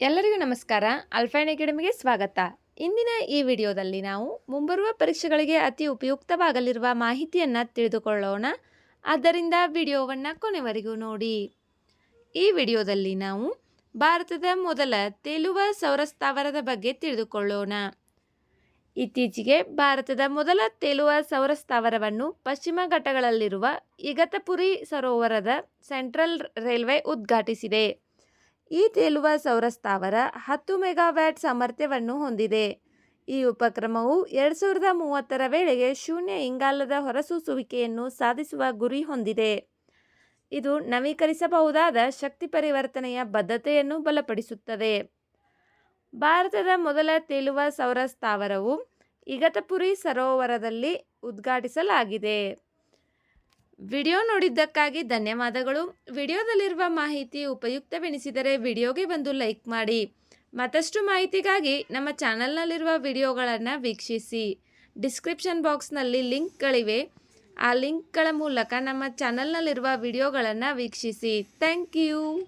ಎಲ್ಲರಿಗೂ ನಮಸ್ಕಾರ. ಅಲ್ಫೈನ್ ಅಕಾಡೆಮಿಗೆ ಸ್ವಾಗತ. ಇಂದಿನ ಈ ವಿಡಿಯೋದಲ್ಲಿ ನಾವು ಮುಂಬರುವ ಪರೀಕ್ಷೆಗಳಿಗೆ ಅತಿ ಉಪಯುಕ್ತವಾಗಲಿರುವ ಮಾಹಿತಿಯನ್ನು ತಿಳಿದುಕೊಳ್ಳೋಣ. ಆದ್ದರಿಂದ ವಿಡಿಯೋವನ್ನು ಕೊನೆವರೆಗೂ ನೋಡಿ. ಈ ವಿಡಿಯೋದಲ್ಲಿ ನಾವು ಭಾರತದ ಮೊದಲ ತೇಲುವ ಸೌರಸ್ಥಾವರದ ಬಗ್ಗೆ ತಿಳಿದುಕೊಳ್ಳೋಣ. ಇತ್ತೀಚೆಗೆ ಭಾರತದ ಮೊದಲ ತೇಲುವ ಸೌರಸ್ಥಾವರವನ್ನು ಪಶ್ಚಿಮ ಘಟ್ಟಗಳಲ್ಲಿರುವ ಇಗತಪುರಿ ಸರೋವರದ ಸೆಂಟ್ರಲ್ ರೈಲ್ವೆ ಉದ್ಘಾಟಿಸಿದೆ. ಈ ತೇಲುವ ಸೌರಸ್ಥಾವರ ಹತ್ತು ಮೆಗಾವ್ಯಾಟ್ ಸಾಮರ್ಥ್ಯವನ್ನು ಹೊಂದಿದೆ. ಈ ಉಪಕ್ರಮವು ಎರಡು ಸಾವಿರದ ಮೂವತ್ತರ ವೇಳೆಗೆ ಶೂನ್ಯ ಇಂಗಾಲದ ಹೊರಸೂಸುವಿಕೆಯನ್ನು ಸಾಧಿಸುವ ಗುರಿ ಹೊಂದಿದೆ. ಇದು ನವೀಕರಿಸಬಹುದಾದ ಶಕ್ತಿ ಪರಿವರ್ತನೆಯ ಬದ್ಧತೆಯನ್ನು ಬಲಪಡಿಸುತ್ತದೆ. ಭಾರತದ ಮೊದಲ ತೇಲುವ ಸೌರ ಸ್ಥಾವರವು ಇಗತಪುರಿ ಸರೋವರದಲ್ಲಿ ಉದ್ಘಾಟಿಸಲಾಗಿದೆ. ವಿಡಿಯೋ ನೋಡಿದ್ದಕ್ಕಾಗಿ ಧನ್ಯವಾದಗಳು. ವಿಡಿಯೋದಲ್ಲಿರುವ ಮಾಹಿತಿ ಉಪಯುಕ್ತವೆನಿಸಿದರೆ ವಿಡಿಯೋಗೆ ಒಂದು ಲೈಕ್ ಮಾಡಿ. ಮತ್ತಷ್ಟು ಮಾಹಿತಿಗಾಗಿ ನಮ್ಮ ಚಾನಲ್ನಲ್ಲಿರುವ ವಿಡಿಯೋಗಳನ್ನು ವೀಕ್ಷಿಸಿ. ಡಿಸ್ಕ್ರಿಪ್ಷನ್ ಬಾಕ್ಸ್ನಲ್ಲಿ ಲಿಂಕ್ಗಳಿವೆ. ಆ ಲಿಂಕ್ಗಳ ಮೂಲಕ ನಮ್ಮ ಚಾನಲ್ನಲ್ಲಿರುವ ವಿಡಿಯೋಗಳನ್ನು ವೀಕ್ಷಿಸಿ. Thank you.